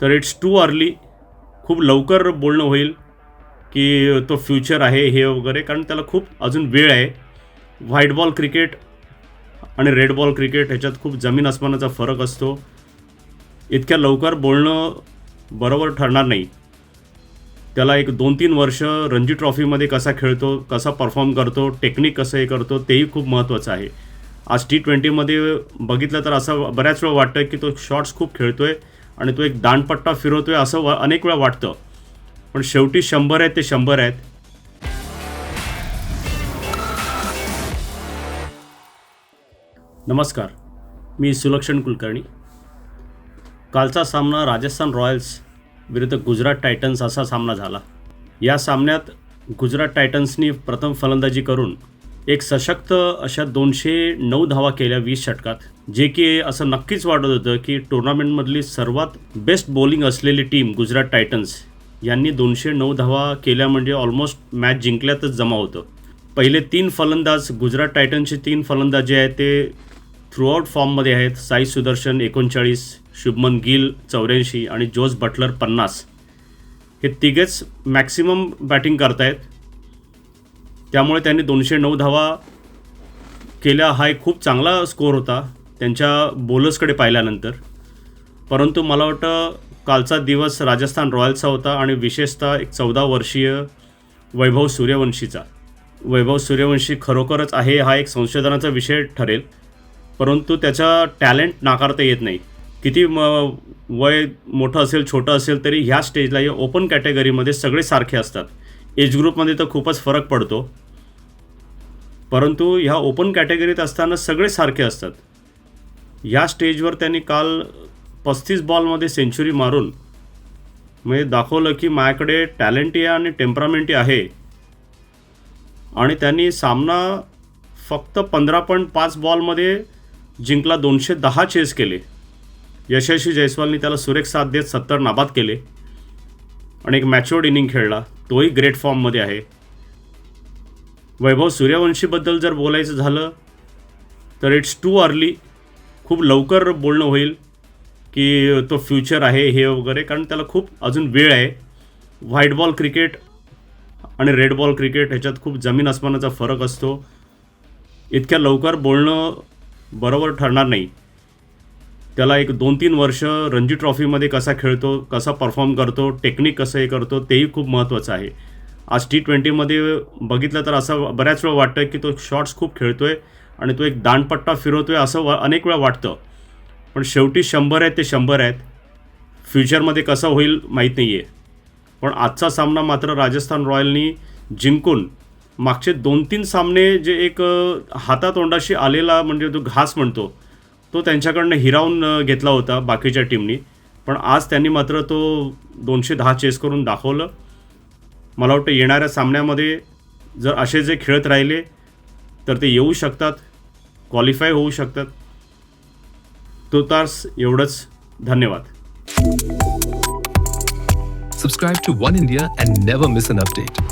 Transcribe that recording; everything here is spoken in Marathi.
तर इट्स टू अर्ली खूप लवकर बोलणं होईल की तो फ्युचर आहे हे वगैरे कारण त्याला खूप अजून वेळ आहे. व्हाईट बॉल क्रिकेट आणि रेड बॉल क्रिकेट ह्याच्यात खूप जमीन आसमानाचा फरक असतो. इतक्या लवकर बोलणं बरोबर ठरणार नाही. त्याला एक दोन तीन वर्ष रणजी ट्रॉफीमध्ये कसा खेळतो कसा परफॉर्म करतो टेक्निक कसं हे करतो तेही खूप महत्त्वाचं आहे. आज टी ट्वेंटीमध्ये बघितलं तर असं बऱ्याच वेळा वाटतं की तो शॉट्स खूप खेळतो आहे आणि तो एक दांडपट्टा फिरवतोय असं वा अनेक वेळा वाटतं. पण शेवटी शंभर आहेत ते शंभर आहेत. नमस्कार. मी सुलक्षण कुलकर्णी. कालचा सामना राजस्थान रॉयल्स विरुद्ध गुजरात टायटन्स असा सामना झाला. या सामन्यात गुजरात टायटन्सनी प्रथम फलंदाजी करून एक सशक्त अशा दोनशे नऊ धावा केल्या वीस षटकात जे की असं नक्कीच वाटत होतं की टुर्नामेंटमधली सर्वात बेस्ट बॉलिंग असलेली टीम गुजरात टायटन्स यांनी दोनशे नऊ धावा केल्या म्हणजे ऑलमोस्ट मॅच जिंकल्यातच जमा होतं. पहिले तीन फलंदाज गुजरात टायटन्सचे तीन फलंदाज जे आहेत ते थ्रूआउट फॉर्ममध्ये आहेत. साई सुदर्शन एकोणचाळीस शुभमन गिल चौऱ्याऐंशी आणि जोस बटलर पन्नास. हे तिघेच मॅक्सिमम बॅटिंग करतायत. त्यामुळे त्यांनी दोनशे नऊ धावा केल्या. हा एक खूप चांगला स्कोअर होता त्यांच्या बॉलर्सकडे पाहिल्यानंतर. परंतु मला वाटतं कालचा दिवस राजस्थान रॉयल्सचा होता आणि विशेषतः एक चौदा वर्षीय वैभव सूर्यवंशीचा. वैभव सूर्यवंशी खरोखरच आहे हा एक संशोधनाचा विषय ठरेल. परंतु त्याचा टॅलेंट नाकारता येत नाही. किती म वय मोठं असेल छोटं असेल तरी ह्या स्टेजला या ओपन कॅटेगरीमध्ये सगळे सारखे असतात. एज ग्रुपमध्ये तर खूपच फरक पडतो. परंतु ह्या ओपन कॅटेगरीत असताना सगळे सारखे असतात. या स्टेजवर त्यांनी काल पस्तीस बॉलमध्ये सेंचुरी मारून म्हणजे दाखवलं की माझ्याकडे टॅलेंटही आणि टेम्परामेंटही आहे. आणि त्यांनी सामना फक्त पंधरा पॉईंट पाच बॉलमध्ये जिंकला दोनशे दहा चेस केले. यशस्वी जयस्वालनी त्याला सुरेख साथ देत सत्तर नाबाद केले. आणि एक मॅच्युअर्ड इनिंग खेळला. तोही ग्रेट फॉर्ममध्ये आहे. वैभव सूर्यवंशीबद्दल जर बोलायचं झालं तर इट्स टू अर्ली खूप लवकर बोलणं होईल की तो फ्युचर आहे हे वगैरे कारण त्याला खूप अजून वेळ आहे. व्हाईट बॉल क्रिकेट आणि रेड बॉल क्रिकेट ह्याच्यात खूप जमीन आसमानाचा फरक असतो. इतक्या लवकर बोलणं बरोबर ठरणार नाही. त्याला एक दोन तीन वर्ष रणजी ट्रॉफीमध्ये कसा खेळतो कसा परफॉर्म करतो टेक्निक कसं हे करतो तेही खूप महत्त्वाचं आहे. आज टी ट्वेंटीमध्ये बघितलं तर असं बऱ्याच वेळा वाटतं की तो शॉट्स खूप खेळतोय आणि तो एक दांडपट्टा फिरवतोय असं वा अनेक वेळा वाटतं. पण शेवटी शंभर आहेत ते शंभर आहेत. फ्युचरमध्ये कसं होईल माहीत नाही आहे पण आजचा सामना मात्र राजस्थान रॉयलनी जिंकून मागचे दोन तीन सामने जे एक हातातोंडाशी आलेला म्हणजे जो घास म्हणतो तो त्यांच्याकडनं हिरावून घेतला होता बाकीच्या टीमनी. पण आज त्यांनी मात्र तो दोनशे दहा चेस करून दाखवलं. मला वाटतं येणाऱ्या सामन्यामध्ये जर असे जे खेळत राहिले तर ते येऊ शकतात क्वालिफाय होऊ शकतात. तो तास एवढंच. धन्यवाद. Subscribe to One India and never miss an update